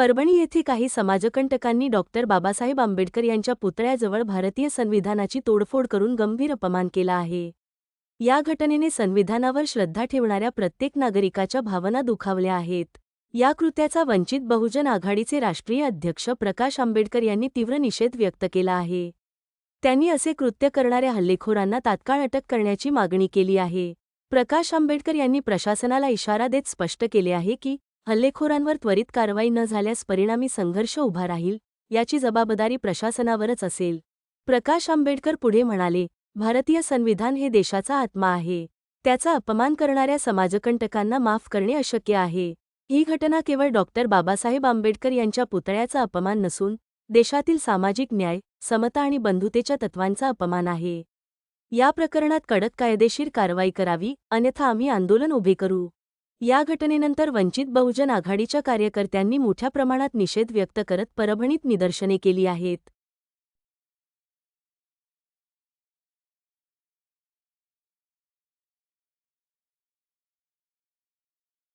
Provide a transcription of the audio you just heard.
परभणी येथे काही समाजकंटकांनी डॉक्टर बाबासाहेब आंबेडकर यांच्या पुतळ्याजवळ भारतीय संविधानाची तोडफोड करून गंभीर अपमान केला आहे. या घटनेने संविधानावर श्रद्धा ठेवणाऱ्या प्रत्येक नागरिकाच्या भावना दुखावल्या आहेत. या कृत्याचा वंचित बहुजन आघाडीचे राष्ट्रीय अध्यक्ष प्रकाश आंबेडकर यांनी तीव्र निषेध व्यक्त केला आहे. त्यांनी असे कृत्य करणाऱ्या हल्लेखोरांना तात्काळ अटक करण्याची मागणी केली आहे. प्रकाश आंबेडकर यांनी प्रशासनाला इशारा देत स्पष्ट केले आहे की हल्लेखोरांवर त्वरित कारवाई न झाल्यास परिणामी संघर्ष उभा राहील याची जबाबदारी प्रशासनावरच असेल. प्रकाश आंबेडकर पुढे म्हणाले भारतीय संविधान हे देशाचा आत्मा आहे. त्याचा अपमान करणाऱ्या समाजकंटकांना माफ करणे अशक्य आहे. ही घटना केवळ डॉक्टर बाबासाहेब आंबेडकर यांच्या पुतळ्याचा अपमान नसून देशातील सामाजिक न्याय समता आणि बंधुतेच्या तत्वांचा अपमान आहे. या प्रकरणात कडक कायदेशीर कारवाई करावी अन्यथा आम्ही आंदोलन उभे करू. या घटनेनंतर वंचित बहुजन आघाडीच्या कार्यकर्त्यांनी मोठ्या प्रमाणात निषेध व्यक्त करत परभणीत निदर्शने केली आहेत.